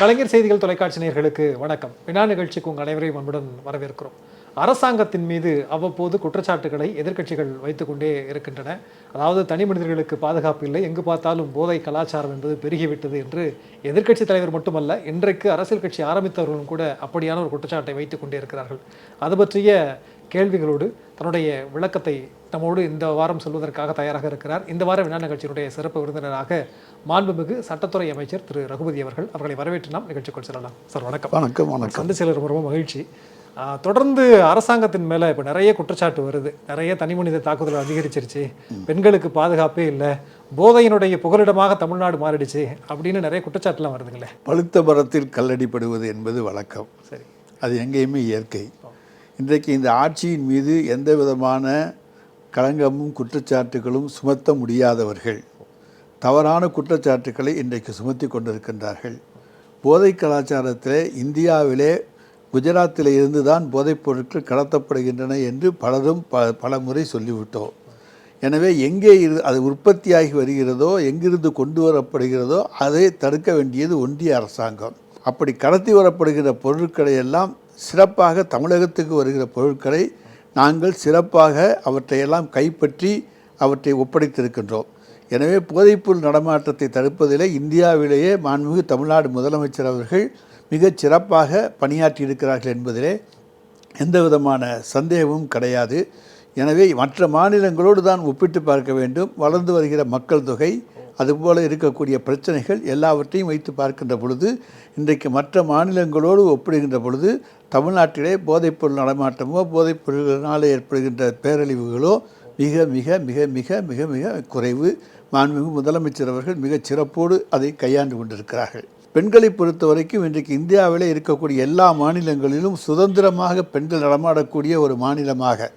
கலைஞர் செய்திகள் தொலைக்காட்சி நேர்களுக்கு வணக்கம். வினா நிகழ்ச்சிக்கு உங்கள் அனைவரையும் அன்புடன் வரவேற்கிறோம். அரசாங்கத்தின் மீது அவ்வப்போது குற்றச்சாட்டுகளை எதிர்க்கட்சிகள் வைத்துக்கொண்டே இருக்கின்றன. அதாவது தனி மனிதர்களுக்கு பாதுகாப்பு இல்லை. எங்கு பார்த்தாலும் போதை கலாச்சாரம் என்பது பெருகிவிட்டது என்று எதிர்க்கட்சி தலைவர் மட்டுமல்ல இன்றைக்கு அரசியல் கட்சி ஆரம்பித்தவர்களும் கூட அப்படியான ஒரு குற்றச்சாட்டை வைத்துக்கொண்டே இருக்கிறார்கள். அது பற்றிய கேள்விகளோடு தன்னுடைய விளக்கத்தை நம்மோடு இந்த வாரம் சொல்வதற்காக தயாராக இருக்கிறார். இந்த வார வினா நிகழ்ச்சியினுடைய சிறப்பு விருந்தினராக மாண்புமிகு சட்டத்துறை அமைச்சர் திரு ரகுபதி அவர்கள். அவர்களை வரவேற்று நாம் நிகழ்ச்சிக்குள் செல்லலாம். சார் வணக்கம். வணக்கம் வணக்கம். சந்திச்சதில் ரொம்ப ரொம்ப மகிழ்ச்சி. தொடர்ந்து அரசாங்கத்தின் மேல இப்போ நிறைய குற்றச்சாட்டு வருது. நிறைய தனி மனித தாக்குதல் அதிகரிச்சிருச்சு. பெண்களுக்கு பாதுகாப்பே இல்லை. போதையினுடைய புகலிடமாக தமிழ்நாடு மாறிடுச்சு அப்படின்னு நிறைய குற்றச்சாட்டுலாம் வருதுங்களே. பழுத்த மரத்தில் கல்லடிப்படுவது என்பது வழக்கம். சரி. அது எங்கேயுமே இயற்கை. இன்றைக்கு இந்த ஆட்சியின் மீது எந்த விதமான களங்கமும் குற்றச்சாட்டுகளும் சுமத்த முடியாதவர்கள். தவறான குற்றச்சாட்டுக்களை இன்றைக்கு சுமத்தி கொண்டிருக்கின்றார்கள். போதை கலாச்சாரத்தில் இந்தியாவிலே குஜராத்தில் இருந்து தான் போதைப் பொருட்கள் கடத்தப்படுகின்றன என்று பலரும் ப பல முறை சொல்லிவிட்டோம் எனவே எங்கே இரு அது உற்பத்தியாகி வருகிறதோ எங்கிருந்து கொண்டு வரப்படுகிறதோ அதை தடுக்க வேண்டியது ஒன்றிய அரசாங்கம். அப்படி கடத்தி வரப்படுகிற பொருட்களை எல்லாம் சிறப்பாக தமிழகத்துக்கு வருகிற பொருட்களை நாங்கள் சிறப்பாக அவற்றையெல்லாம் கைப்பற்றி அவற்றை ஒப்படைத்திருக்கின்றோம். எனவே போதைப்பொருள் நடமாட்டத்தை தடுப்பதிலே இந்தியாவிலேயே மாண்புமிகு தமிழ்நாடு முதலமைச்சர் அவர்கள் மிகச் சிறப்பாக பணியாற்றி இருக்கிறார்கள் என்பதிலே எந்த விதமான சந்தேகமும் கிடையாது. எனவே மற்ற மாநிலங்களோடு தான் ஒப்பிட்டு பார்க்க வேண்டும். வளர்ந்து வருகிற மக்கள் தொகை அதுபோல் இருக்கக்கூடிய பிரச்சனைகள் எல்லாவற்றையும் வைத்து பார்க்கின்ற பொழுது இன்றைக்கு மற்ற மாநிலங்களோடு ஒப்பிடுகின்ற பொழுது தமிழ்நாட்டிலே போதைப்பொருள் நடமாட்டமோ போதைப்பொருள்களினால் ஏற்படுகின்ற பேரழிவுகளோ மிக மிக மிக மிக மிக மிக குறைவு. மாண்புமிகு முதலமைச்சர் அவர்கள் மிகச் சிறப்போடு அதை கையாண்டு கொண்டிருக்கிறார்கள். பெண்களை பொறுத்த வரைக்கும் இன்றைக்கு இந்தியாவிலே இருக்கக்கூடிய எல்லா மாநிலங்களிலும் சுதந்திரமாக பெண்கள் நடமாடக்கூடிய ஒரு மாநிலமாக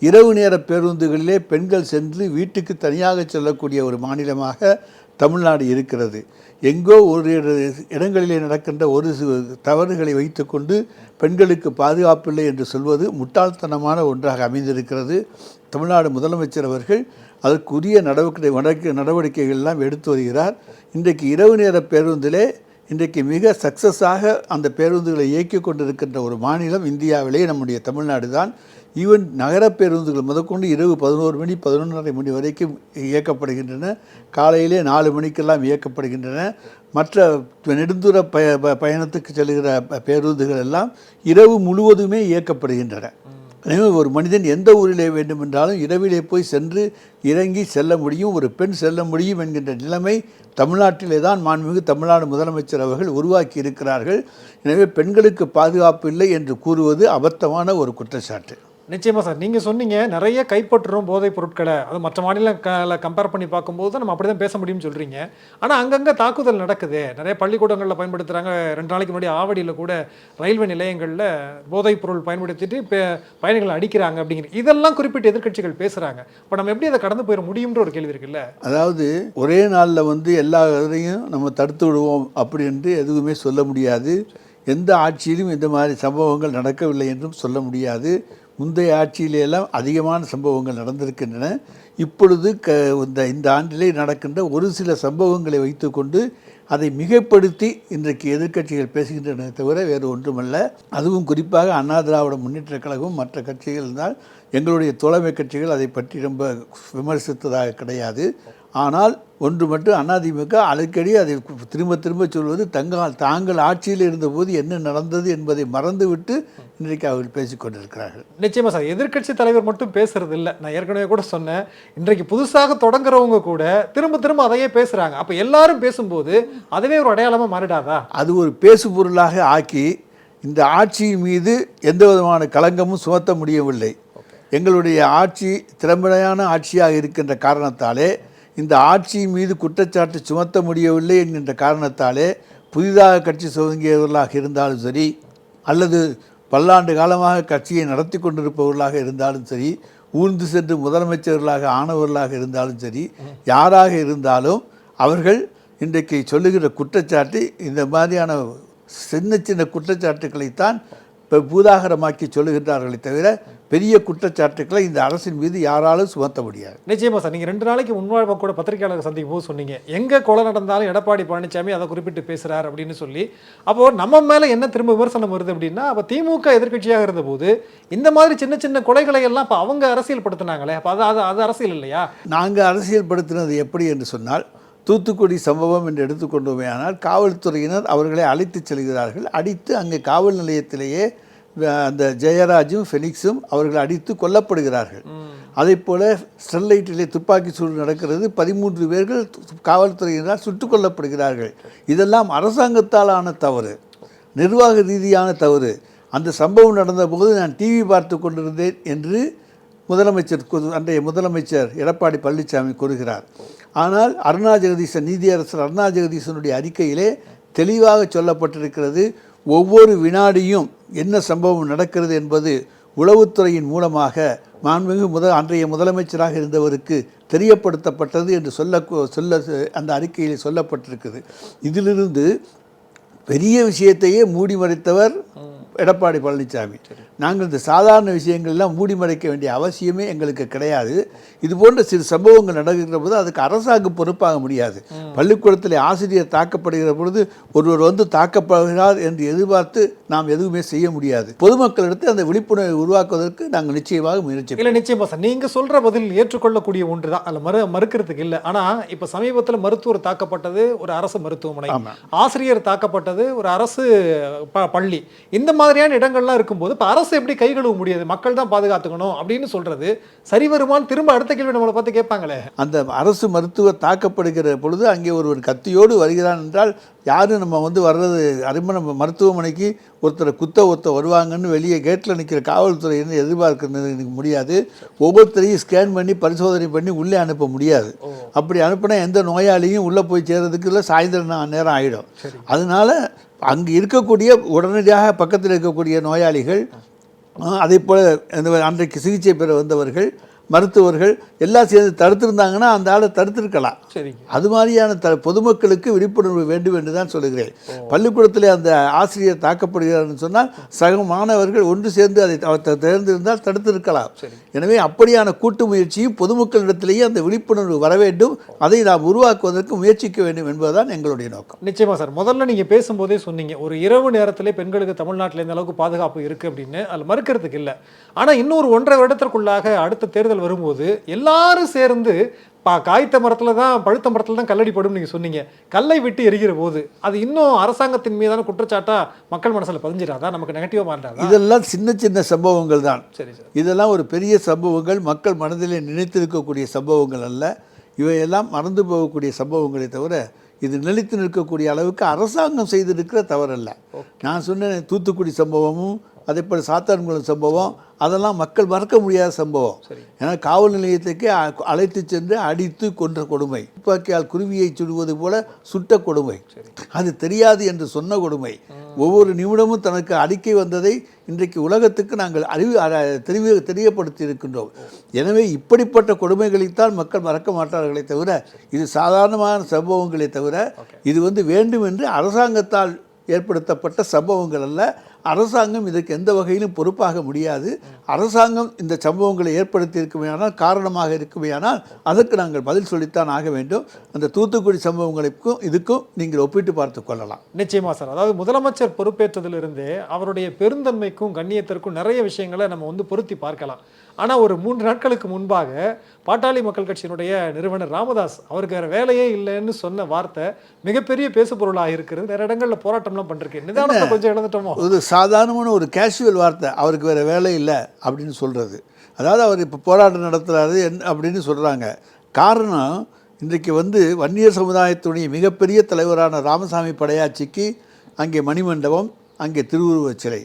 இரவு நேர பேருந்துகளிலே பெண்கள் சென்று வீட்டுக்கு தனியாக செல்லக்கூடிய ஒரு மாநிலமாக தமிழ்நாடு இருக்கிறது. எங்கோ ஒரு இடங்களிலே நடக்கின்ற ஒரு தவறுகளை வைத்துக்கொண்டு பெண்களுக்கு பாதுகாப்பில்லை என்று சொல்வது முட்டாள்தனமான ஒன்றாக அமைந்திருக்கிறது. தமிழ்நாடு முதலமைச்சர் அவர்கள் அதற்குரிய நடவடிக்கை நடக்க- நடவடிக்கைகள் எல்லாம் எடுத்து வருகிறார். இன்றைக்கு இரவு நேர பேருந்திலே இன்றைக்கு மிக சக்ஸஸாக அந்த பேருந்துகளை இயக்கி கொண்டிருக்கின்ற ஒரு மாநிலம் இந்தியாவிலே நம்முடைய தமிழ்நாடு தான் ஈவன் நகர பேருந்துகள் முதற்கொண்டு இரவு பதினோரு மணி பதினொன்றரை மணி வரைக்கும் இயக்கப்படுகின்றன. காலையிலே நாலு மணிக்கெல்லாம் இயக்கப்படுகின்றன. மற்ற நெடுந்தூர பய ப- பயணத்துக்கு செல்கிற பேருந்துகள் எல்லாம் இரவு முழுவதுமே இயக்கப்படுகின்றன. எனவே ஒரு மனிதன் எந்த ஊரிலே வேண்டுமென்றாலும் இரவிலே போய் சென்று இறங்கி செல்ல முடியும் ஒரு பெண் செல்ல முடியும் என்கின்ற நிலைமை தமிழ்நாட்டிலே தான் மாண்புமிகு தமிழ்நாடு முதலமைச்சர் அவர்கள் உருவாக்கி இருக்கிறார்கள். எனவே பெண்களுக்கு பாதுகாப்பு இல்லை என்று கூறுவது அபத்தமான ஒரு குற்றச்சாட்டு. நிச்சயமாக சார். நீங்கள் சொன்னீங்க நிறைய கைப்பற்றுறோம் போதைப் பொருட்களை. அது மற்ற மாநிலங்களை கம்பேர் பண்ணி பார்க்கும்போது நம்ம அப்படி தான் பேச முடியும்னு சொல்கிறீங்க ஆனால் அங்கங்கே தாக்குதல் நடக்குது. நிறைய பள்ளிக்கூடங்களில் பயன்படுத்துகிறாங்க ரெண்டு நாளைக்கு முன்னாடி ஆவடியில் கூட ரயில்வே நிலையங்களில் போதைப் பொருள் பயன்படுத்திட்டு பே- பயணிகளை அடிக்கிறாங்க அப்படிங்கிற இதெல்லாம் குறிப்பிட்டு எதிர்க்கட்சிகள் பேசுகிறாங்க இப்போ நம்ம எப்படி அதை கடந்து போயிட முடியும்ன்ற ஒரு கேள்வி இருக்குல்ல? அதாவது ஒரே நாளில் வந்து எல்லா இதையும் நம்ம தடுத்து விடுவோம் அப்படி என்று எதுவுமே சொல்ல முடியாது. எந்த ஆட்சியிலும் இந்த மாதிரி சம்பவங்கள் நடக்கவில்லை என்றும் சொல்ல முடியாது. முந்தைய ஆட்சியிலெல்லாம் அதிகமான சம்பவங்கள் நடந்திருக்கின்றன. இப்பொழுது க இந்த இந்த ஆண்டிலே நடக்கின்ற ஒரு சில சம்பவங்களை வைத்துக்கொண்டு அதை மிகைப்படுத்தி இன்றைக்கு எதிர்க்கட்சிகள் பேசுகின்றன தவிர வேறு ஒன்றுமல்ல. அதுவும் குறிப்பாக அண்ணா திராவிட முன்னேற்ற கழகம் மற்ற கட்சிகள் தான் எங்களுடைய தோழமை கட்சிகள் அதை பற்றி ரொம்ப விமர்சித்ததாக கிடையாது. ஆனால் ஒன்று மட்டும் அதிமுக அடிக்கடி அதை திரும்ப திரும்ப சொல்வது தங்கள் தாங்கள் ஆட்சியில் இருந்தபோது என்ன நடந்தது என்பதை மறந்துவிட்டு இன்றைக்கு அவர்கள் பேசிக்கொண்டிருக்கிறார்கள் நிச்சயமா சார் எதிர்க்கட்சி தலைவர் மட்டும் பேசுறது இல்ல. நான் ஏற்கனவே கூட சொன்னேன். இன்றைக்கு புதுசாக தொடங்குறவங்க கூட திரும்ப திரும்ப அதையே பேசுறாங்க. அப்ப எல்லாரும் பேசும்போது அதுவே ஒரு அடையாளமா மாறிடாதா? அது ஒரு பேசு பொருளாக ஆக்கி இந்த ஆட்சி மீது எந்த விதமான களங்கமும் சுமத்த முடியவில்லை. எங்களுடைய ஆட்சி திறமையான ஆட்சியாக இருக்கின்ற காரணத்தாலே இந்த ஆட்சியின் மீது குற்றச்சாட்டு சுமத்த முடியவில்லை என்கின்ற காரணத்தாலே புதிதாக கட்சி துவங்கியவர்களாக இருந்தாலும் சரி அல்லது பல்லாண்டு காலமாக கட்சியை நடத்தி கொண்டிருப்பவர்களாக இருந்தாலும் சரி ஊர்ந்து சென்று முதலமைச்சர்களாக ஆனவர்களாக இருந்தாலும் சரி யாராக இருந்தாலும் அவர்கள் இன்றைக்கு சொல்லுகிற குற்றச்சாட்டு இந்த மாதிரியான சின்ன சின்ன குற்றச்சாட்டுக்களைத்தான் இப்போ பூதாகரமாக்கி சொல்லுகின்றார்களே தவிர பெரிய குற்றச்சாட்டுக்களை இந்த அரசின் மீது யாராலும் சுமத்த முடியாது. நிச்சயமா சார். நீங்க ரெண்டு நாளைக்கு முன்வாழ்வ கூட பத்திரிகையாளர் சந்திக்கும் போது சொன்னீங்க. எங்க கொலை நடந்தாலும் எடப்பாடி பழனிசாமி அதை குறிப்பிட்டு பேசுறார் அப்படின்னு சொல்லி. அப்போ நம்ம மேல என்ன திரும்ப விமர்சனம் வருது அப்படின்னா அப்ப திமுக எதிர்க்கட்சியாக இருந்தபோது இந்த மாதிரி சின்ன சின்ன கொலைகளை எல்லாம் அப்ப அவங்க அரசியல் படுத்தினாங்களே அப்ப அது அது அரசியல் இல்லையா? நாங்கள் அரசியல்படுத்தினது எப்படி என்று சொன்னால் தூத்துக்குடி சம்பவம் என்று எடுத்துக்கொண்டோமே ஆனால் காவல்துறையினர் அவர்களை அழைத்துச் செல்கிறார்கள். அடித்து அங்கே காவல் நிலையத்திலேயே அந்த ஜெயராஜும் ஃபெனிக்ஸும் அவர்கள் அடித்து கொல்லப்படுகிறார்கள். அதே போல ஸ்டெர்லைட்டிலே துப்பாக்கி சூடு நடக்கிறது. பதிமூன்று பேர்கள் காவல்துறையினரால் சுட்டுக் கொல்லப்படுகிறார்கள். இதெல்லாம் அரசாங்கத்தாலான தவறு. நிர்வாக ரீதியான தவறு. அந்த சம்பவம் நடந்தபோது நான் டிவி பார்த்து கொண்டிருந்தேன் என்று முதலமைச்சர் அன்றைய முதலமைச்சர் எடப்பாடி பழனிசாமி கூறுகிறார். ஆனால் அருணா ஜெகதீசன் நீதியரசர் அருணா ஜெகதீசனுடைய அறிக்கையிலே தெளிவாக சொல்லப்பட்டிருக்கிறது ஒவ்வொரு வினாடியும் என்ன சம்பவம் நடக்கிறது என்பது உளவுத்துறையின் மூலமாக மாண்புமிகு முதல் அன்றைய முதலமைச்சராக இருந்தவருக்கு தெரியப்படுத்தப்பட்டது என்று சொல்ல சொல்ல அந்த அறிக்கையில் சொல்லப்பட்டிருக்குது இதிலிருந்து பெரிய விஷயத்தையே மூடி மறைத்தவர் எடப்பாடி பழனிசாமி. நாங்கள் இந்த சாதாரண விஷயங்கள் எல்லாம் மூடி மறைக்க வேண்டிய அவசியமே எங்களுக்கு கிடையாது. இது போன்ற சிறு சம்பவங்கள் நடக்கிற போது அதுக்கு அரசாங்கம் பொறுப்பாக முடியாது. பள்ளிக்கூடத்தில் ஆசிரியர் தாக்கப்படுகிற பொழுது ஒருவர் வந்து தாக்கப்படுகிறார் என்று எதிர்பார்த்து நாம் எதுவுமே செய்ய முடியாது. பொதுமக்களிடத்தில் அந்த விழிப்புணர்வை உருவாக்குவதற்கு நாங்கள் நிச்சயமாக முயற்சி இல்ல நிச்சயமா சார். நீங்க சொல்ற பதில் ஏற்றுக்கொள்ளக்கூடிய ஒன்று தான் அதுல மறு மறுக்கிறதுக்கு இல்ல. ஆனா இப்ப சமீபத்துல மருத்துவர் தாக்கப்பட்டது ஒரு அரசு மருத்துவமனை. ஆசிரியர் தாக்கப்பட்டது ஒரு அரசு பள்ளி. இந்த மாதிரியான இடங்கள்லாம் இருக்கும்போது இப்ப அரசு எப்படி கை கழுவ முடியாது? மக்கள் தான் பாதுகாத்துக்கணும் அப்படின்னு சொல்றது. சரி வருமான்னு திரும்ப அடுத்த கேள்வி நம்மளை பார்த்து கேட்பாங்களே. அந்த அரசு மருத்துவர் தாக்கப்படுகிற பொழுது அங்கே ஒருவர் கத்தியோடு வருகிறான் என்றால் யாரும் நம்ம வந்து வர்றது? அருமை நம்ம மருத்துவமனைக்கு ஒருத்தரை குத்த ஒருத்த வருவாங்கன்னு வெளியே கேட்டில் நிற்கிற காவல்துறையினர் எதிர்பார்க்கிறது எனக்கு முடியாது. ஒவ்வொருத்தரையும் ஸ்கேன் பண்ணி பரிசோதனை பண்ணி உள்ளே அனுப்ப முடியாது. அப்படி அனுப்பினா எந்த நோயாளியும் உள்ளே போய் சேர்றதுக்குள்ள சாயந்தரம் நா- நேரம் ஆகிடும் அதனால அங்கே இருக்கக்கூடிய உடனடியாக பக்கத்தில் இருக்கக்கூடிய நோயாளிகள் அதே போல் அன்றைக்கு சிகிச்சை பெற வந்தவர்கள் மருத்துவர்கள் எல்லாம் சேர்ந்து தடுத்திருந்தாங்கன்னா அந்த ஆளை தடுத்திருக்கலாம். சரிங்க. அது மாதிரியான த பொதுமக்களுக்கு விழிப்புணர்வு வேண்டும் என்று தான் சொல்லுகிறேன். பள்ளிக்கூடத்தில் அந்த ஆசிரியர் தாக்கப்படுகிறார்னு சொன்னால் சக மாணவர்கள் ஒன்று சேர்ந்து அதை அவர் தேர்ந்திருந்தால் தடுத்திருக்கலாம். எனவே அப்படியான கூட்டு முயற்சியும் பொதுமக்களிடத்திலேயே அந்த விழிப்புணர்வு வர வேண்டும். அதை நாம் உருவாக்குவதற்கு முயற்சிக்க வேண்டும் என்பதுதான் எங்களுடைய நோக்கம். நிச்சயமா சார். முதல்ல நீங்க பேசும்போதே சொன்னீங்க. ஒரு இரவு நேரத்திலே பெண்களுக்கு தமிழ்நாட்டில் இந்த அளவுக்கு பாதுகாப்பு இருக்கு அப்படின்னு. அதுல மறுக்கிறதுக்கு இல்லை. ஆனா இன்னொரு ஒன்றரை வருடத்திற்குள்ளாக அடுத்த தேர்தல் வரும்போது எல்லாரும் சேர்ந்து பா காய்த்த மரத்துல தான் பழுத்த மரத்துல தான் கல்லடி படும் நீங்க சொன்னீங்க. கல்லை விட்டு எரிகிற போது அது இன்னும் அரசாங்கத்தின் மீதான குற்றச்சாட்டா மக்கள் மனசுல பதிஞ்சிடாதா? நமக்கு நெகட்டிவா மாறிடாதா? இதெல்லாம் சின்ன சின்ன சம்பவங்கள் தான். சரி சார். இதெல்லாம் ஒரு பெரிய சம்பவங்கள். மக்கள் மனதிலே நினைத்திருக்கக்கூடிய சம்பவங்கள் அல்ல. இவையெல்லாம் மறந்து போகக்கூடிய சம்பவங்களே தவிர இது நிலைத்து நிற்கக்கூடிய அளவுக்கு அரசாங்கம் செய்திருக்கிற தவறல்ல. நான் சொன்ன தூத்துக்குடி சம்பவமும் அதே போல் சாத்தான்குளம் சம்பவம். அதெல்லாம் மக்கள் மறக்க முடியாத சம்பவம். ஏன்னா காவல் நிலையத்துக்கு அழைத்து சென்று அடித்து கொன்ற கொடுமை. துப்பாக்கியால் குருவியை சுடுவது போல சுட்ட கொடுமை. அது தெரியாது என்று சொன்ன கொடுமை. ஒவ்வொரு நிமிடமும் தனக்கு அறிக்கை வந்ததை இன்றைக்கு உலகத்துக்கு நாங்கள் அறிவு தெரிய தெரியப்படுத்தி இருக்கின்றோம் எனவே இப்படிப்பட்ட கொடுமைகளைத்தான் மக்கள் மறக்க மாட்டார்களே தவிர இது சாதாரணமான சம்பவங்களே தவிர இது வந்து வேண்டும் என்று அரசாங்கத்தால் ஏற்படுத்தப்பட்ட சம்பவங்கள் அல்ல. அரசாங்கம் இதற்கு எந்த வகையிலும் பொறுப்பாக முடியாது. அரசாங்கம் இந்த சம்பவங்களை ஏற்படுத்தி இருக்குமையானால் காரணமாக இருக்குமையானால் அதற்கு நாங்கள் பதில் சொல்லித்தான் ஆக வேண்டும். அந்த தூத்துக்குடி சம்பவங்களுக்கும் இதுக்கும் நீங்கள் ஒப்பிட்டு பார்த்து கொள்ளலாம். நிச்சயமா சார். அதாவது முதலமைச்சர் பொறுப்பேற்றதிலிருந்தே அவருடைய பெருந்தன்மைக்கும் கண்ணியத்திற்கும் நிறைய விஷயங்களை நம்ம வந்து பொருத்தி பார்க்கலாம். ஆனா ஒரு மூன்று நாட்களுக்கு முன்பாக பாட்டாளி மக்கள் கட்சியினுடைய நிறுவனர் ராமதாஸ் அவருக்கு வேற வேலையே இல்லைன்னு சொன்ன வார்த்தை மிகப்பெரிய பேசுபொருளாக இருக்கிறது. நிறைய இடங்கள்ல போராட்டம்லாம் பண்ணிருக்கு நிதானத்தை கொஞ்சம் இழந்துட்டோமோ ஒரு சாதாரணமான ஒரு கேஷுவல் வார்த்தை அவருக்கு வேறு வேலை இல்லை அப்படின்னு சொல்கிறது அதாவது அவர் இப்போ போராட்டம் நடத்துகிறாரு என் அப்படின்னு சொல்கிறாங்க காரணம் இன்றைக்கு வந்து வன்னியர் சமுதாயத்துடைய மிகப்பெரிய தலைவரான ராமசாமி படையாச்சிக்கு அங்கே மணிமண்டபம் அங்கே திருவுருவச் சிலை.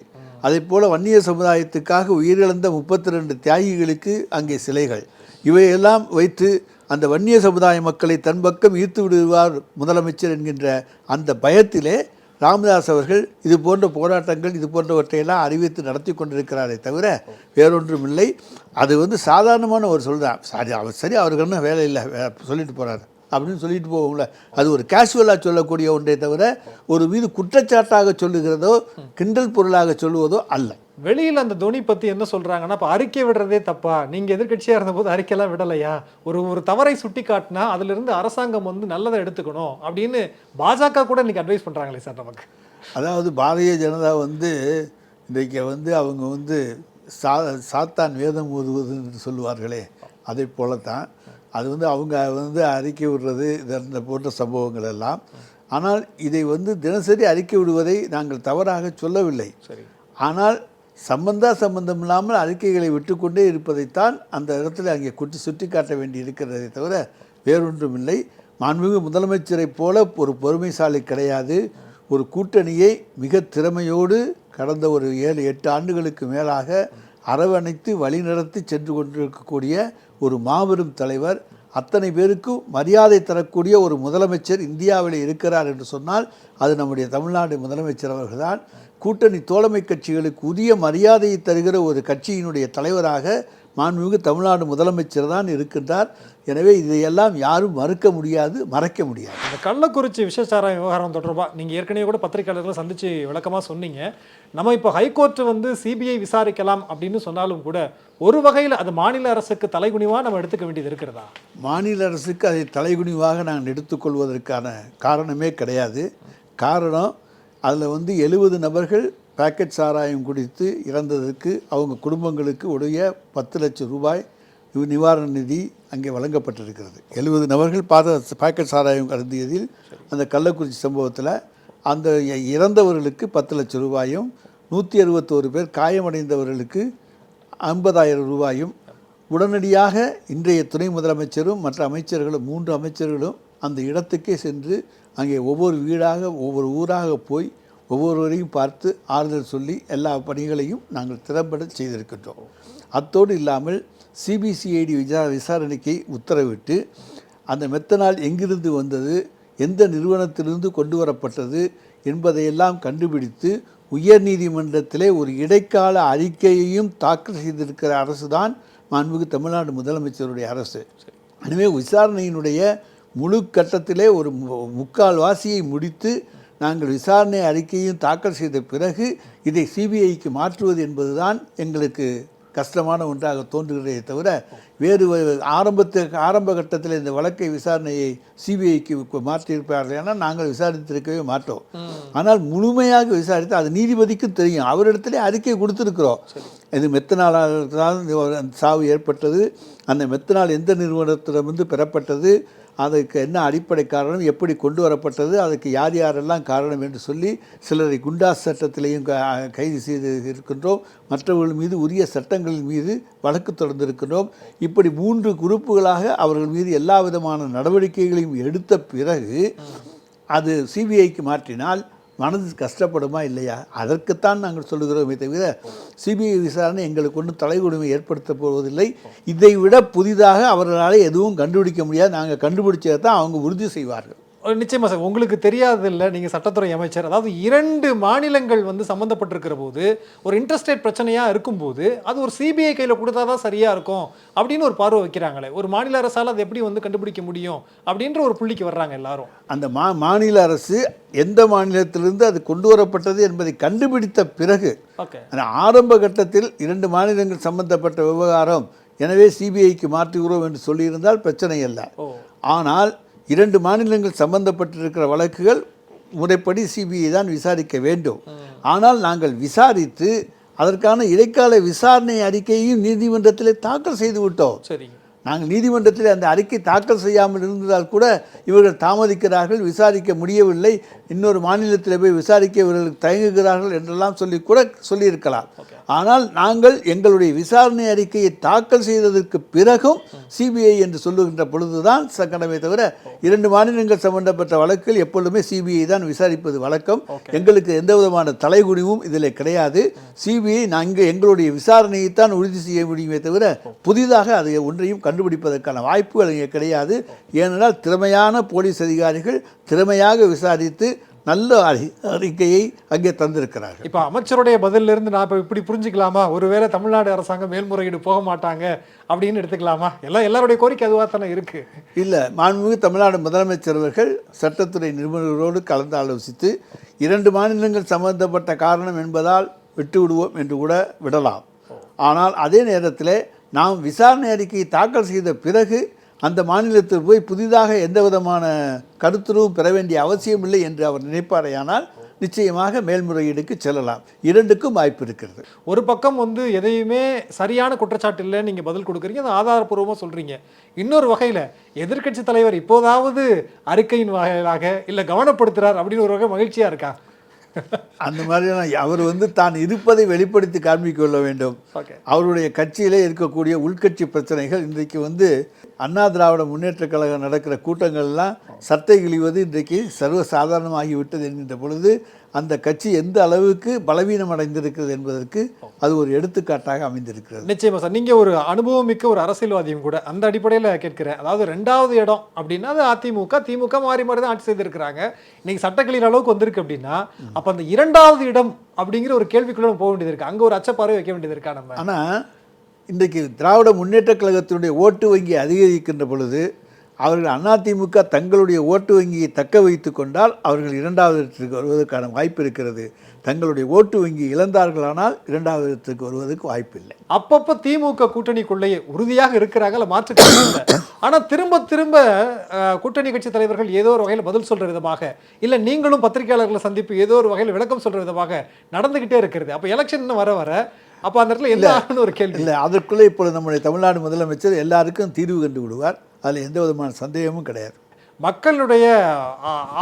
அதே போல் வன்னியர் சமுதாயத்துக்காக உயிரிழந்த முப்பத்தி ரெண்டு தியாகிகளுக்கு அங்கே சிலைகள். இவையெல்லாம் வைத்து அந்த வன்னிய சமுதாய மக்களை தன் பக்கம் ஈர்த்து விடுவார் முதலமைச்சர் என்கின்ற அந்த பயத்திலே ராமதாஸ் அவர்கள் இது போன்ற போராட்டங்கள் இது போன்றவற்றையெல்லாம் அறிவித்து நடத்தி கொண்டிருக்கிறாரே தவிர வேறொன்றும் இல்லை அது வந்து சாதாரணமான ஒரு சொல்றார் சரி அவர் சரி அவருக்கு என்ன வேலை இல்லை. சொல்லிட்டு போகிறார் அப்படின்னு சொல்லிட்டு போவோம்ல அது ஒரு கேஷுவலாக சொல்லக்கூடிய ஒன்றே தவிர ஒரு மீது குற்றச்சாட்டாக சொல்லுகிறதோ கிண்டல் பொருளாக சொல்லுவதோ அல்ல. வெளியில அந்த தோனி பத்தி என்ன சொல்றாங்கன்னா இப்ப அறிக்கை விடுறதே தப்பா? நீங்க எதிர்க்கட்சியா இருந்தபோது அறிக்கையெல்லாம் விடலையா? ஒரு ஒரு தவறை சுட்டி காட்டினா அதுல இருந்து அரசாங்கம் வந்து நல்லதை எடுத்துக்கணும் அப்படின்னு பாஜக கூட இன்னைக்கு அட்வைஸ் பண்றாங்களே சார் நமக்கு. அதாவது பாரதிய ஜனதா வந்து இன்றைக்கு வந்து அவங்க வந்து சா சாத்தான் வேதம் ஓதுவது என்று சொல்லுவார்களே அதை போலத்தான். அது வந்து அவங்க வந்து அறிக்கை விடுறது இந்த போன்ற சம்பவங்கள் எல்லாம். ஆனால் இதை வந்து தினசரி அறிக்கை விடுவதை நாங்கள் தவறாக சொல்லவில்லை. ஆனால் சம்பந்தா சம்பந்தம் இல்லாமல் அறிக்கைகளை விட்டுக்கொண்டே இருப்பதைத்தான் அந்த இடத்துல அங்கே குட்டி சுட்டி காட்ட வேண்டி இருக்கிறதை தவிர வேறொன்றும் இல்லை. மாண்புமிகு முதலமைச்சரைப் போல ஒரு பொறுமைசாலி கிடையாது. ஒரு கூட்டணியை மிக திறமையோடு கடந்த ஒரு ஏழு எட்டு ஆண்டுகளுக்கு மேலாக அரவணைத்து வழிநடத்தி சென்று கொண்டிருக்கக்கூடிய ஒரு மாபெரும் தலைவர் அத்தனை பேருக்கும் மரியாதை தரக்கூடிய ஒரு முதலமைச்சர் இந்தியாவில் இருக்கிறார் என்று சொன்னால் அது நம்முடைய தமிழ்நாடு முதலமைச்சர் அவர்கள்தான். கூட்டணி தோழமை கட்சிகளுக்கு உரிய மரியாதையை தருகிற ஒரு கட்சியினுடைய தலைவராக மாண்புமிகு தமிழ்நாடு முதலமைச்சர் தான் இருக்கின்றார். எனவே இதையெல்லாம் யாரும் மறுக்க முடியாது மறைக்க முடியாது. இந்த கள்ளக்குறிச்சி விஷச்சாராய விவகாரம் தொடர்பா நீங்க ஏற்கனவே கூட பத்திரிகையாளர்களை சந்திச்சு விளக்கமா சொன்னீங்க. நம்ம இப்போ ஹைகோர்ட் வந்து சிபிஐ விசாரிக்கலாம் அப்படின்னு சொன்னாலும் கூட ஒரு வகையில் அது மாநில அரசுக்கு தலைகுனிவா நம்ம எடுத்துக்க வேண்டியது இருக்கிறதா? மாநில அரசுக்கு அதை தலைகுனிவாக நாங்கள் எடுத்துக்கொள்வதற்கான காரணமே கிடையாது. காரணம் அதில் வந்து எழுபது நபர்கள் பாக்கெட் சாராயம் குடித்து இறந்ததற்கு அவங்க குடும்பங்களுக்கு உடைய பத்து லட்சம் ரூபாய் நிவாரண நிதி அங்கே வழங்கப்பட்டிருக்கிறது. எழுபது நபர்கள் பாத பாக்கெட் சாராயம் அருந்தியதில் அந்த கள்ளக்குறிச்சி சம்பவத்தில் அந்த இறந்தவர்களுக்கு பத்து லட்சம் ரூபாயும் நூற்றி அறுபத்தோரு பேர் காயமடைந்தவர்களுக்கு ஐம்பதாயிரம் ரூபாயும் உடனடியாக இன்றைய துணை முதலமைச்சரும் மற்ற அமைச்சர்களும் மூன்று அமைச்சர்களும் அந்த இடத்துக்கே சென்று அங்கே ஒவ்வொரு வீடாக ஒவ்வொரு ஊராக போய் ஒவ்வொருவரையும் பார்த்து ஆறுதல் சொல்லி எல்லா பணிகளையும் நாங்கள் திறம்பட செய்திருக்கின்றோம். அத்தோடு இல்லாமல் சிபிசிஐடி விசா விசாரணைக்கு உத்தரவிட்டு அந்த மெத்தனால் எங்கிருந்து வந்தது எந்த நிறுவனத்திலிருந்து கொண்டு வரப்பட்டது என்பதையெல்லாம் கண்டுபிடித்து உயர்நீதிமன்றத்திலே ஒரு இடைக்கால அறிக்கையையும் தாக்கல் செய்திருக்கிற அரசு தான் மாண்புமிகு தமிழ்நாடு முதலமைச்சருடைய அரசு. எனவே விசாரணையினுடைய முழு கட்டத்திலே ஒரு மு- முக்கால் வாசியை முடித்து நாங்கள் விசாரணை அறிக்கையும் தாக்கல் செய்த பிறகு இதை சிபிஐக்கு மாற்றுவது என்பதுதான் எங்களுக்கு கஷ்டமான ஒன்றாக தோன்றுகிறதே தவிர வேறு ஆரம்பத்து ஆரம்ப கட்டத்தில் இந்த வழக்கை விசாரணையை சிபிஐக்கு மாற்றியிருப்பார்கள் ஏன்னா நாங்கள் விசாரித்திருக்கவே மாட்டோம். ஆனால் முழுமையாக விசாரித்து அது நீதிபதிக்கும் தெரியும். அவரிடத்திலே அறிக்கை கொடுத்துருக்குறோம். இது மெத்தனாலால் சாவு ஏற்பட்டது. அந்த மெத்தனால் எந்த நிறுவனத்திடமிருந்து பெறப்பட்டது? அதுக்கு என்ன அடிப்படை காரணம் எப்படி கொண்டு வரப்பட்டது அதுக்கு யார் யாரெல்லாம் காரணம் என்று சொல்லி சிலரை குண்டாஸ் சட்டத்திலையும் க- கைது செய்து இருக்கின்றோம் மற்றவர்கள் மீது உரிய சட்டங்களின் மீது வழக்கு தொடர்ந்திருக்கின்றோம். இப்படி மூன்று குரூப்புகளாக அவர்கள் மீது எல்லா விதமான நடவடிக்கைகளையும் எடுத்த பிறகு அது சிபிஐக்கு மாற்றினால் மனது கஷ்டப்படுமா இல்லையா? அதற்குத்தான் நாங்கள் சொல்லுகிறோமே தவிர சிபிஐ விசாரணை எங்களுக்கு ஒன்றும் தலைகுடுமை ஏற்படுத்த போவதில்லை. இதை விட புதிதாக அவர்களால் எதுவும் கண்டுபிடிக்க முடியாது. நாங்கள் கண்டுபிடிச்சதை தான் அவங்க உறுதி செய்வார்கள். ஒரு நிச்சயமா சார். உங்களுக்கு தெரியாது இல்லை நீங்கள் சட்டத்துறை அமைச்சர். அதாவது இரண்டு மாநிலங்கள் வந்து சம்மந்தப்பட்டிருக்கிற போது ஒரு இன்டர்ஸ்டேட் பிரச்சனையாக இருக்கும்போது அது ஒரு சிபிஐ கையில் கொடுத்தா தான் சரியாக இருக்கும் அப்படின்னு ஒரு பார்வை வைக்கிறாங்களே. ஒரு மாநில அரசால் அதை எப்படி வந்து கண்டுபிடிக்க முடியும் அப்படின்ற ஒரு புள்ளிக்கு வர்றாங்க எல்லாரும். அந்த மா மாநில அரசு எந்த மாநிலத்திலிருந்து அது கொண்டு வரப்பட்டது என்பதை கண்டுபிடித்த பிறகு அந்த ஆரம்ப கட்டத்தில் இரண்டு மாநிலங்கள் சம்பந்தப்பட்ட விவகாரம் எனவே சிபிஐக்கு மாற்றுகிறோம் என்று சொல்லியிருந்தால் பிரச்சனை அல்ல. ஓ. ஆனால் இரண்டு மாநிலங்கள் சம்பந்தப்பட்டிருக்கிற வழக்குகள் முறைப்படி சிபிஐ தான் விசாரிக்க வேண்டும். ஆனால் நாங்கள் விசாரித்து அதற்கான இடைக்கால விசாரணை அறிக்கையையும் நீதிமன்றத்தில் தாக்கல் செய்து விட்டோம். சரிங்க. நாங்கள் நீதிமன்றத்தில் அந்த அறிக்கை தாக்கல் செய்யாமல் இருந்ததால் கூட இவர்கள் தாமதிக்கிறார்கள் விசாரிக்க முடியவில்லை. இன்னொரு மாநிலத்தில் போய் விசாரிக்க இவர்கள் தயங்குகிறார்கள் என்றெல்லாம் சொல்லி கூட சொல்லியிருக்கலாம். ஆனால் நாங்கள் எங்களுடைய விசாரணை அறிக்கையை தாக்கல் செய்ததற்கு பிறகும் சிபிஐ என்று சொல்லுகின்ற பொழுதுதான் சங்கடமே தவிர இரண்டு மாநிலங்கள் சம்பந்தப்பட்ட வழக்கில் எப்பொழுதுமே சிபிஐ தான் விசாரிப்பது வழக்கம். எங்களுக்கு எந்த விதமான தலைகுனிவும் இதில் கிடையாது. சிபிஐ நாங்கள் எங்களுடைய விசாரணையைத்தான் உறுதி செய்ய முடியுமே தவிர புதிதாக அதை ஒன்றையும் கண்டுபிடிப்பதற்கான வாய்ப்புகள் இங்கே கிடையாது. ஏனென்றால் திறமையான போலீஸ் அதிகாரிகள் திறமையாக விசாரித்து நல்ல அறி அறிக்கையை அங்கே தந்திருக்கிறார்கள். இப்போ அமைச்சருடைய பதில்ல இருந்து நான் இப்போ இப்படி புரிஞ்சுக்கலாமா? ஒருவேளை தமிழ்நாடு அரசாங்கம் மேல்முறையீடு போக மாட்டாங்க அப்படின்னு எடுத்துக்கலாமா? எல்லாம் எல்லாருடைய கோரிக்கை அதுவாக தானே இருக்கு. இல்லை மாண்புமிகு தமிழ்நாடு முதலமைச்சர் அவர்கள் சட்டத்துறை நிபுணர்களோடு கலந்து ஆலோசித்து இரண்டு மாநிலங்கள் சம்பந்தப்பட்ட காரணம் என்பதால் விட்டு விடுவோம் என்று கூட விடலாம். ஆனால் அதே நேரத்தில் நாம் விசாரணை அறிக்கை தாக்கல் செய்த பிறகு அந்த மாநிலத்தில் போய் புதிதாக எந்த விதமான கருத்துருவும் பெற வேண்டிய அவசியமில்லை என்று அவர் நினைப்பாரையானால் நிச்சயமாக மேல்முறையீடுக்கு செல்லலாம். இரண்டுக்கும் வாய்ப்பு இருக்கிறது. ஒரு பக்கம் வந்து எதையுமே சரியான குற்றச்சாட்டு இல்லைன்னு நீங்கள் பதில் கொடுக்குறீங்க அதை ஆதாரப்பூர்வமாக சொல்கிறீங்க இன்னொரு வகையில் எதிர்க்கட்சி தலைவர் இப்போதாவது அறிக்கையின் வகையிலாக இல்லை கவனப்படுத்துகிறார் அப்படின்னு ஒரு வகை மகிழ்ச்சியாக இருக்கா? அந்த மாதிரியான அவர் வந்து தான் இருப்பதை வெளிப்படுத்தி காண்பிக்க கொள்ள வேண்டும். அவருடைய கட்சியிலே இருக்கக்கூடிய உள்கட்சி பிரச்சனைகள் இன்றைக்கு வந்து அண்ணா திராவிட முன்னேற்றக் கழகம் நடக்கிற கூட்டங்கள்லாம் சட்டை கிழிவது இன்றைக்கு சர்வசாதாரணமாகிவிட்டது என்கின்ற பொழுது அந்த கட்சி எந்த அளவுக்கு பலவீனம் அடைந்திருக்கிறது என்பதற்கு அது ஒரு எடுத்துக்காட்டாக அமைந்திருக்கிறது. நிச்சயமா சார். நீங்க ஒரு அனுபவம் மிக்க ஒரு அரசியல்வாதியும் கூட அந்த அடிப்படையில் கேட்கிறேன். அதாவது ரெண்டாவது இடம் அப்படின்னா அது அதிமுக திமுக மாறி மாறி தான் ஆட்சி செய்திருக்கிறாங்க. இன்னைக்கு சட்டக்கலின் அளவுக்கு வந்திருக்கு அப்படின்னா அப்ப அந்த இரண்டாவது இடம் அப்படிங்கிற ஒரு கேள்விக்குள்ள போக வேண்டியது இருக்கு. அங்க ஒரு அச்சப்பார்வை வைக்க வேண்டியது இருக்கா நம்ம? ஆனால் இன்றைக்கு திராவிட முன்னேற்றக் கழகத்தினுடைய ஓட்டு வங்கி அதிகரிக்கின்ற பொழுது அவர்கள் அதிமுக தங்களுடைய ஓட்டு வங்கியை தக்க வைத்து கொண்டால் அவர்கள் இரண்டாவது இடத்திற்கு வருவதற்கான வாய்ப்பு இருக்கிறது. தங்களுடைய ஓட்டு வங்கி இழந்தார்களானால் இரண்டாவது இடத்துக்கு வருவதற்கு வாய்ப்பில்லை அப்பப்ப திமுக கூட்டணிக்குள்ளேயே உறுதியாக இருக்கிறாங்கல்ல மாற்று இல்லை. ஆனா திரும்ப திரும்ப கூட்டணி கட்சி தலைவர்கள் ஏதோ ஒரு வகையில் பதில் சொல்ற விதமாக இல்ல நீங்களும் பத்திரிகையாளர்களை சந்திப்பு ஏதோ ஒரு வகையில் விளக்கம் சொல்ற விதமாக நடந்துகிட்டே இருக்கிறது. அப்ப எலெக்ஷன் இன்னும் வர வர அப்ப அந்த இடத்துல ஆகும்னு ஒரு கேள்வி. இல்லை அதற்குள்ளே இப்பொழுது நம்முடைய தமிழ்நாடு முதலமைச்சர் எல்லாருக்கும் தீர்வு கண்டு விடுவார் அதில் எந்த விதமான சந்தேகமும் கிடையாது. மக்களுடைய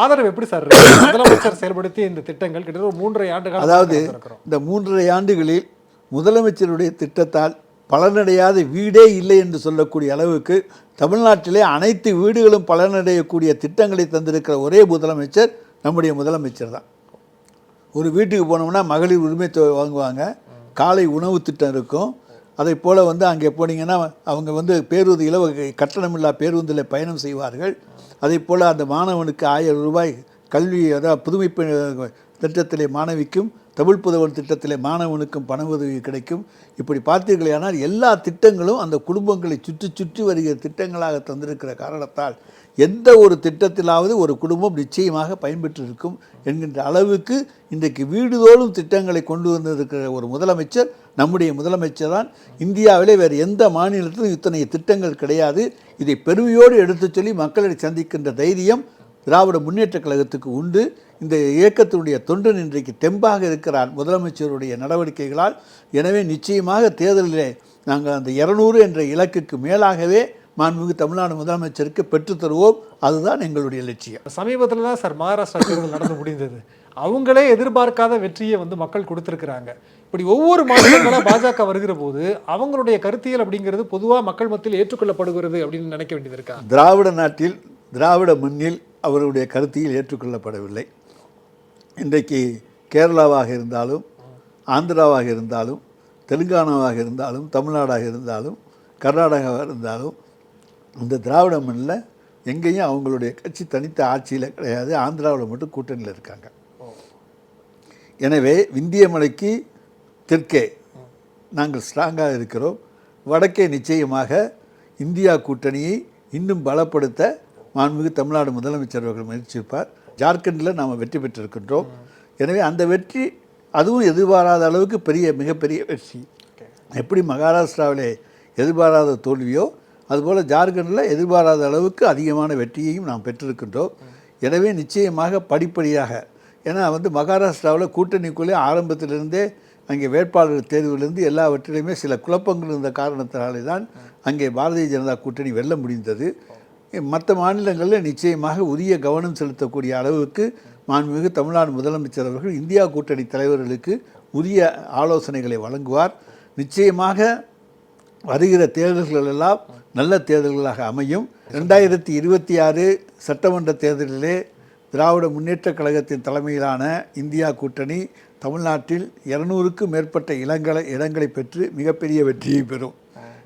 ஆதரவு எப்படி சார் முதலமைச்சர் செயல்படுத்திய இந்த திட்டங்கள் கிட்டத்தட்ட மூன்றரை ஆண்டு காலம் அதாவது இந்த மூன்றரை ஆண்டுகளில் முதலமைச்சருடைய திட்டத்தால் பலனடையாத வீடே இல்லை என்று சொல்லக்கூடிய அளவுக்கு தமிழ்நாட்டிலே அனைத்து வீடுகளும் பலனடையக்கூடிய திட்டங்களை தந்திருக்கிற ஒரே முதலமைச்சர் நம்முடைய முதலமைச்சர் தான். ஒரு வீட்டுக்கு போனோம்னா மகளிர் உரிமை தொகை வாங்குவாங்க. காலை உணவு திட்டம் இருக்கும். அதை போல் வந்து அங்கே போனீங்கன்னா அவங்க வந்து பேருந்து கட்டணமில்லா பேருந்தில் பயணம் செய்வார்கள். அதே போல் அந்த மாணவனுக்கு ஆயிரம் ரூபாய் கல்வி அதாவது புதுமை திட்டத்திலே மாணவிக்கும் தமிழ் புதவன் திட்டத்திலே மாணவனுக்கும் பண உதவி கிடைக்கும். இப்படி பார்த்தீர்களேயானால் எல்லா திட்டங்களும் அந்த குடும்பங்களை சுற்றி சுற்றி வருகிற திட்டங்களாக தந்திருக்கிற காரணத்தால் எந்த ஒரு திட்டத்திலாவது ஒரு குடும்பம் நிச்சயமாக பயன்பெற்றிருக்கும் என்கின்ற அளவுக்கு இன்றைக்கு வீடுதோறும் திட்டங்களை கொண்டு வந்திருக்கிற ஒரு முதலமைச்சர் நம்முடைய முதலமைச்சர் தான். இந்தியாவிலே வேறு எந்த மாநிலத்திலும் இத்தனை திட்டங்கள் கிடையாது. இதை பெருமையோடு எடுத்துச் சொல்லி மக்களை சந்திக்கின்ற தைரியம் திராவிட முன்னேற்றக் கழகத்துக்கு உண்டு. இந்த இயக்கத்தினுடைய தொண்டன் இன்றைக்கு தெம்பாக இருக்கிறார் முதலமைச்சருடைய நடவடிக்கைகளால். எனவே நிச்சயமாக தேர்தலிலே நாங்கள் அந்த இரநூறு என்ற இலக்குக்கு மேலாகவே மாண்புமிகு தமிழ்நாடு முதலமைச்சருக்கு பெற்றுத் தருவோம். அதுதான் எங்களுடைய லட்சியம். சமீபத்தில் தான் சார் மகாராஷ்டிரா தேர்தல் நடந்து முடிந்தது. அவங்களே எதிர்பார்க்காத வெற்றியை வந்து மக்கள் கொடுத்திருக்கிறாங்க. இப்படி ஒவ்வொரு மாநிலங்களாக பாஜக வருகிற போது அவங்களுடைய கருத்தியல் அப்படிங்கிறது பொதுவாக மக்கள் மத்தியில் ஏற்றுக்கொள்ளப்படுகிறது அப்படின்னு நினைக்க வேண்டியது இருக்கா? திராவிட நாட்டில் திராவிட மண்ணில் அவருடைய கருத்தியில் ஏற்றுக்கொள்ளப்படவில்லை. இன்றைக்கு கேரளாவாக இருந்தாலும் ஆந்திராவாக இருந்தாலும் தெலுங்கானாவாக இருந்தாலும் தமிழ்நாடாக இருந்தாலும் கர்நாடகாவாக இருந்தாலும் இந்த திராவிட மண்ணில் எங்கேயும் அவங்களுடைய கட்சி தனித்த ஆட்சியில் கிடையாது. ஆந்திராவில் மட்டும் கூட்டணியில் இருக்காங்க. எனவே விந்திய மலைக்கு தெற்கே நாங்கள் ஸ்ட்ராங்காக இருக்கிறோம். வடக்கே நிச்சயமாக இந்தியா கூட்டணியை இன்னும் பலப்படுத்த மாண்புமிகு தமிழ்நாடு முதலமைச்சர் அவர்கள் முயற்சிப்பார். ஜார்க்கண்டில் நாம் வெற்றி பெற்றிருக்கின்றோம். எனவே அந்த வெற்றி அதுவும் எதிர்பாராத அளவுக்கு பெரிய மிகப்பெரிய வெற்றி. எப்படி மகாராஷ்டிராவிலே எதிர்பாராத தோல்வியோ அதுபோல் ஜார்க்கண்டில் எதிர்பாராத அளவுக்கு அதிகமான வெற்றியையும் நாம் பெற்றிருக்கின்றோம். எனவே நிச்சயமாக படிப்படியாக ஏன்னா வந்து மகாராஷ்டிராவில் கூட்டணிக்குள்ளே ஆரம்பத்திலிருந்தே அங்கே வேட்பாளர் தேர்விலிருந்து எல்லாவற்றிலையுமே சில குழப்பங்கள் இருந்த காரணத்தினாலே தான் அங்கே பாரதிய ஜனதா கூட்டணி வெல்ல முடிந்தது. மற்ற மாநிலங்களில் நிச்சயமாக உரிய கவனம் செலுத்தக்கூடிய அளவுக்கு மாண்புமிகு தமிழ்நாடு முதலமைச்சர் அவர்கள் இந்தியா கூட்டணி தலைவர்களுக்கு உரிய ஆலோசனைகளை வழங்குவார். நிச்சயமாக வருகிற தேர்தல்கள் எல்லாம் நல்ல தேர்தல்களாக அமையும். ரெண்டாயிரத்தி இருபத்தி ஆறு சட்டமன்ற தேர்தலிலே திராவிட முன்னேற்றக் கழகத்தின் தலைமையிலான இந்தியா கூட்டணி தமிழ்நாட்டில் இருநூறுக்கும் மேற்பட்ட இளங்களை இடங்களை பெற்று மிகப்பெரிய வெற்றியை பெறும்.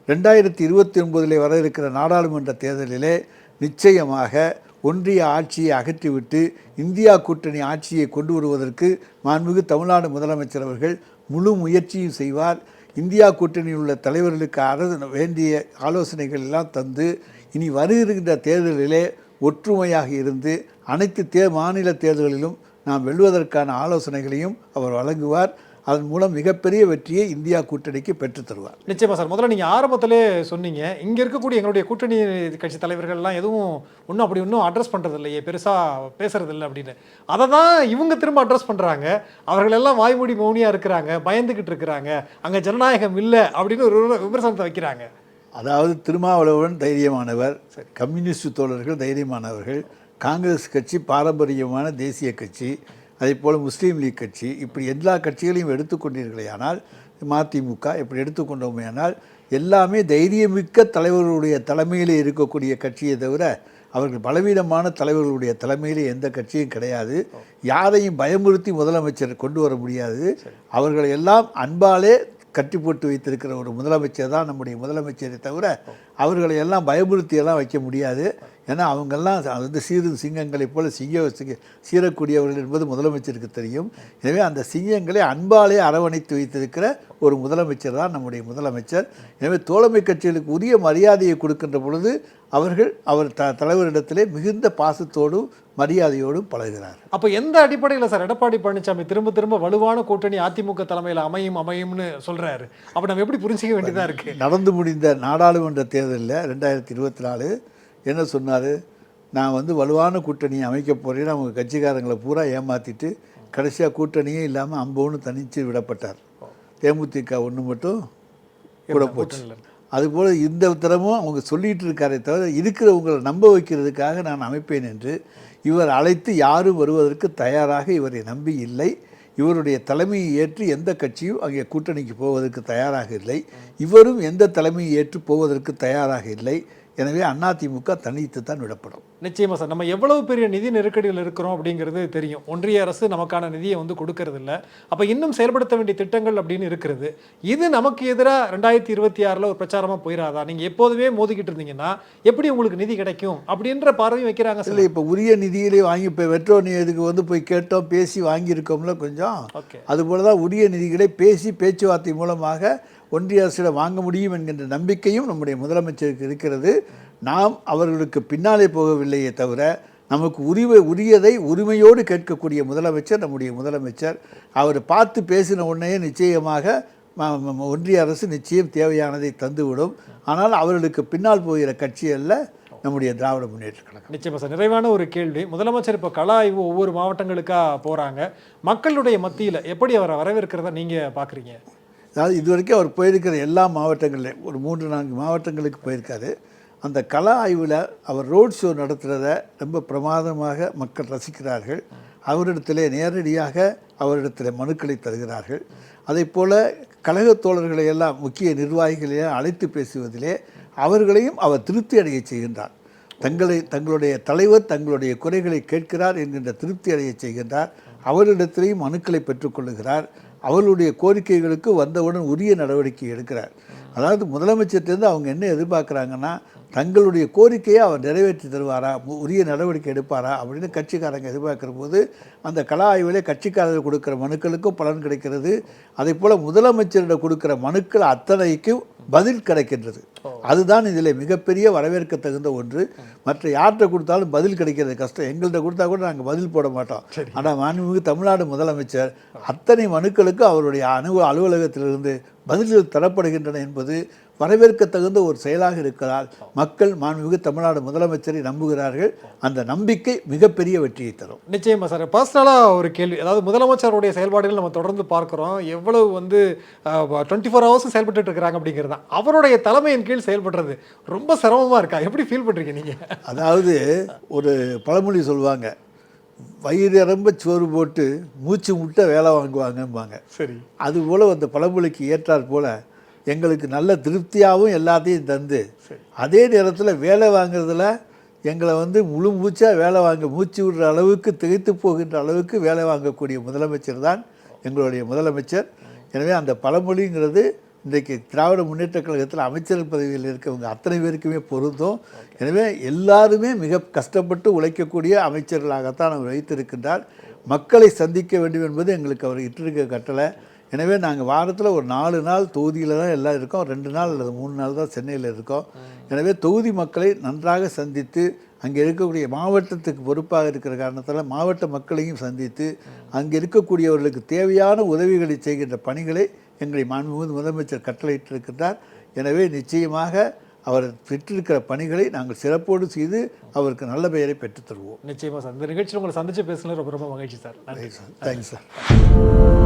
ரெண்டாயிரத்தி இருபத்தி ஒன்பதில் வர இருக்கிற நாடாளுமன்ற தேர்தலிலே நிச்சயமாக ஒன்றிய ஆட்சியை அகற்றிவிட்டு இந்தியா கூட்டணி ஆட்சியை கொண்டு வருவதற்கு மாண்புமிகு தமிழ்நாடு முதலமைச்சர் அவர்கள் முழு முயற்சியும் செய்வார். இந்தியா கூட்டணியில் உள்ள தலைவர்களுக்கு அரசு வேண்டிய ஆலோசனைகள் எல்லாம் தந்து இனி வருகின்ற தேர்தலிலே ஒற்றுமையாக இருந்து அனைத்து தே மாநில தேர்தல்களிலும் நாம் வெல்வதற்கான ஆலோசனைகளையும் அவர் வழங்குவார். அதன் மூலம் மிகப்பெரிய வெற்றியை இந்தியா கூட்டணிக்கு பெற்றுத் தருவார். நிச்சயமா சார். முதல்ல நீங்க ஆரம்பத்திலே சொன்னீங்க இங்க இருக்கக்கூடிய எங்களுடைய கூட்டணி கட்சி தலைவர்கள்லாம் எதுவும் ஒன்றும் அப்படி ஒன்றும் அட்ரஸ் பண்றது இல்லையே பெருசா பேசுறது இல்லை அப்படின்னு. அதை தான் இவங்க திரும்ப அட்ரஸ் பண்றாங்க. அவர்கள் எல்லாம் வாய்மூடி மௌனியா இருக்கிறாங்க பயந்துகிட்டு இருக்கிறாங்க. அங்க ஜனநாயகம் இல்லை அப்படின்னு ஒரு விமர்சனத்தை வைக்கிறாங்க. அதாவது திருமாவளவன் தைரியமானவர் கம்யூனிஸ்ட் தோழர்கள் தைரியமானவர்கள் காங்கிரஸ் கட்சி பாரம்பரியமான தேசிய கட்சி அதே போல் முஸ்லீம் லீக் கட்சி இப்படி எல்லா கட்சிகளையும் எடுத்துக்கொண்டீர்களேயானால் மதிமுக இப்படி எடுத்துக்கொண்டோமேயானால் எல்லாமே தைரியமிக்க தலைவர்களுடைய தலைமையிலே இருக்கக்கூடிய கட்சியை தவிர அவர்கள் பலவீனமான தலைவர்களுடைய தலைமையிலே எந்த கட்சியும் கிடையாது. யாரையும் பயமுறுத்தி முதலமைச்சர் கொண்டு வர முடியாது. அவர்களை எல்லாம் அன்பாலே கட்டி போட்டு வைத்திருக்கிற ஒரு முதலமைச்சர் தான் நம்முடைய முதலமைச்சரை தவிர அவர்களை எல்லாம் பயமுறுத்தி எல்லாம் வைக்க முடியாது. ஏன்னா அவங்கெல்லாம் அது வந்து சீரும் சிங்கங்களைப் போல சிங்க சீரக்கூடியவர்கள் என்பது முதலமைச்சருக்கு தெரியும். எனவே அந்த சிங்கங்களை அன்பாலே அரவணைத்து வைத்திருக்கிற ஒரு முதலமைச்சர் தான் நம்முடைய முதலமைச்சர். எனவே தோழமை கட்சிகளுக்கு உரிய மரியாதையை கொடுக்கின்ற பொழுது அவர்கள் அவர் த தலைவரிடத்திலே மிகுந்த பாசத்தோடும் மரியாதையோடும் பழகுகிறார் அப்போ எந்த அடிப்படையில் சார் எடப்பாடி பழனிசாமி திரும்ப திரும்ப வலுவான கூட்டணி அதிமுக தலைமையில் அமையும் அமையும்னு சொல்றாரு? அப்போ நம்ம எப்படி புரிஞ்சிக்க வேண்டியதா இருக்கு? நடந்து முடிந்த நாடாளுமன்ற தேர்தலில் ரெண்டாயிரத்தி இருபத்தி நாலு என்ன சொன்னார்? நான் வந்து வலுவான கூட்டணி அமைக்க போகிறேன்னு அவங்க கட்சிக்காரங்களை பூரா ஏமாற்றிட்டு கடைசியாக கூட்டணியே இல்லாமல் அம்போன்னு தனித்து விடப்பட்டார். தேமுதிக ஒன்று மட்டும் கூட போச்சு. அதுபோல் இந்த தரமும் அவங்க சொல்லிகிட்டு இருக்காரே தவிர இருக்கிறவங்களை நம்ப வைக்கிறதுக்காக நான் அமைப்பேன் என்று இவர் அழைத்து யாரும் வருவதற்கு தயாராக இவரை நம்பி இல்லை. இவருடைய தலைமையை ஏற்று எந்த கட்சியும் அங்கே கூட்டணிக்கு போவதற்கு தயாராக இல்லை. இவரும் எந்த தலைமையை ஏற்று போவதற்கு தயாராக இல்லை. எனவே அதிமுக தனித்து தான் விடப்படும். நிச்சயமா சார். நம்ம எவ்வளவு பெரிய நிதி நெருக்கடியில் இருக்கிறோம் அப்படிங்கிறது தெரியும். ஒன்றிய அரசு நமக்கான நிதியை வந்து கொடுக்கறது இல்ல அப்ப இன்னும் செயல்படுத்த வேண்டிய திட்டங்கள் அப்படின்னு இருக்கிறது. இது நமக்கு எதிராக ரெண்டாயிரத்தி இருபத்தி ஆறுல ஒரு பிரச்சாரமா போயிடாதா நீங்க எப்போதுமே மோதிக்கிட்டு இருந்தீங்கன்னா எப்படி உங்களுக்கு நிதி கிடைக்கும்? அப்படின்ற பார்வையும் வைக்கிறாங்க சார். இல்லை இப்போ உரிய நிதியிலே வாங்கி இப்போ வெற்றோ இதுக்கு வந்து போய் கேட்டோம் பேசி வாங்கியிருக்கோம்ல கொஞ்சம். ஓகே. அதுபோல தான் உரிய நிதிகளை பேசி பேச்சுவார்த்தை மூலமாக ஒன்றிய அரசிடம் வாங்க முடியும் என்கின்ற நம்பிக்கையும் நம்முடைய முதலமைச்சருக்கு இருக்கிறது. நாம் அவர்களுக்கு பின்னாலே போகவில்லையே தவிர நமக்கு உரிமை உரியதை உரிமையோடு கேட்கக்கூடிய முதலமைச்சர் நம்முடைய முதலமைச்சர். அவர் பார்த்து பேசின உடனே நிச்சயமாக ஒன்றிய அரசு நிச்சயம் தேவையானதை தந்துவிடும். ஆனால் அவர்களுக்கு பின்னால் போகிற கட்சி அல்ல நம்முடைய திராவிட முன்னேற்ற கழகம். நிச்சயமாக சார். நிறைவான ஒரு கேள்வி. முதலமைச்சர் இப்போ கள ஆய்வு ஒவ்வொரு மாவட்டங்களுக்காக போகிறாங்க மக்களுடைய மத்தியில் எப்படி அவரை வரவேற்கிறதா நீங்கள் பார்க்குறீங்க அதாவது இதுவரைக்கும் அவர் போயிருக்கிற எல்லா மாவட்டங்களிலும் ஒரு மூன்று நான்கு மாவட்டங்களுக்கு போயிருக்காரு. அந்த கலா ஆய்வில் அவர் ரோட் ஷோ நடத்துகிறத ரொம்ப பிரமாதமாக மக்கள் ரசிக்கிறார்கள். அவரிடத்திலே நேரடியாக அவரிடத்தில் மனுக்களை தருகிறார்கள். அதே போல் கழகத் தோழர்களை எல்லாம் முக்கிய நிர்வாகிகளையும் அழைத்து பேசுவதிலே அவர்களையும் அவர் திருப்தி அடைய செய்கின்றார். தங்களை தங்களுடைய தலைவர் தங்களுடைய குறைகளை கேட்கிறார் என்கின்ற திருப்தி அடைய செய்கின்றார். அவரிடத்திலேயும் மனுக்களை பெற்றுக்கொள்ளுகிறார் அவர்களுடைய கோரிக்கைகளுக்கு வந்தவுடன் உரிய நடவடிக்கை எடுக்கிறார். அதாவது முதலமைச்சர்கிட்டருந்து அவங்க என்ன எதிர்பார்க்குறாங்கன்னா தங்களுடைய கோரிக்கையை அவர் நிறைவேற்றி தருவாரா மு- உரிய நடவடிக்கை எடுப்பாரா அப்படின்னு கட்சிக்காரங்க எதிர்பார்க்குற போது அந்த கலா ஆய்விலே கட்சிக்காரர்கள் கொடுக்குற மனுக்களுக்கும் பலன் கிடைக்கிறது. அதே போல் முதலமைச்சரிடம் கொடுக்குற மனுக்கள் அத்தனைக்கும் பதில் கிடைக்கின்றது. அதுதான் இதில் மிகப்பெரிய வரவேற்க தகுந்த ஒன்று. மற்ற யார்கிட்ட கொடுத்தாலும் பதில் கிடைக்கிறது கஷ்டம். எங்கள்கிட்ட கொடுத்தா கூட நாங்கள் பதில் போட மாட்டோம். ஆனால் மாண்புமிகு தமிழ்நாடு முதலமைச்சர் அத்தனை மனுக்களுக்கு அவருடைய அணு அலுவலகத்திலிருந்து பதில்கள் தரப்படுகின்றன என்பது வரவேற்க தகுந்த ஒரு செயலாக இருக்கிறால் மக்கள் மாண்புமிகு தமிழ்நாடு முதலமைச்சரை நம்புகிறார்கள். அந்த நம்பிக்கை மிகப்பெரிய வெற்றியை தரும். நிச்சயமா சார். பர்சனலாக ஒரு கேள்வி. அதாவது முதலமைச்சருடைய செயல்பாடுகள் நம்ம தொடர்ந்து பார்க்குறோம். எவ்வளவு வந்து டுவெண்ட்டி ஃபோர் ஹவர்ஸும் செயல்பட்டு இருக்கிறாங்க அப்படிங்கிறது தான். அவருடைய தலைமையின் கீழ் செயல்படுறது. ரொம்ப சிரமமா இருக்கா? எப்படி ஃபீல் பண்றீங்க நீங்க? அதாவது ஒரு பழமொழி சொல்லுவாங்க. வயிறு நிரம்ப சோறு போட்டு மூச்சு முட்டை வேலை வாங்குவாங்கம்பாங்க. சரி. அதுபோல் அந்த பழமொழிக்கு ஏற்றாற் போல் எங்களுக்கு நல்ல திருப்தியாகவும் எல்லாத்தையும் தந்து அதே நேரத்தில் வேலை வாங்குறதுல எங்களை வந்து முழு மூச்சாக வேலை வாங்க மூச்சு விடுற அளவுக்கு திகைத்து போகின்ற அளவுக்கு வேலை வாங்கக்கூடிய முதலமைச்சர் தான் எங்களுடைய முதலமைச்சர். எனவே அந்த பழமொழிங்கிறது இன்றைக்கு திராவிட முன்னேற்ற கழகத்தில் அமைச்சர் பதவியில் இருக்கவங்க அத்தனை பேருக்குமே பொருந்தும். எனவே எல்லாருமே மிக கஷ்டப்பட்டு உழைக்கக்கூடிய அமைச்சர்களாகத்தான் அவர் வைத்திருக்கின்றார். மக்களை சந்திக்க வேண்டும் என்பது எங்களுக்கு அவர் இட்டிருக்க கட்டளை. எனவே நாங்கள் வாரத்தில் ஒரு நாலு நாள் தொகுதியில் தான் எல்லாம் இருக்கோம். ரெண்டு நாள் அல்லது மூணு நாள் தான் சென்னையில் இருக்கோம். எனவே தொகுதி மக்களை நன்றாக சந்தித்து அங்கே இருக்கக்கூடிய மாவட்டத்துக்கு பொறுப்பாக இருக்கிற காரணத்தால் மாவட்ட மக்களையும் சந்தித்து அங்கே இருக்கக்கூடியவர்களுக்கு தேவையான உதவிகளை செய்கின்ற பணிகளை எங்களை மாண்புமிகு முதலமைச்சர் கட்டளையிட்டிருக்கின்றார் எனவே நிச்சயமாக அவர் பெற்றிருக்கிற பணிகளை நாங்கள் சிறப்போடு செய்து அவருக்கு நல்ல பெயரை பெற்றுத் தருவோம். நிச்சயமா சார். இந்த நிகழ்ச்சியில் உங்களை சந்திச்சு பேசுனது ரொம்ப ரொம்ப மகிழ்ச்சி சார். நன்றி. Thanks sir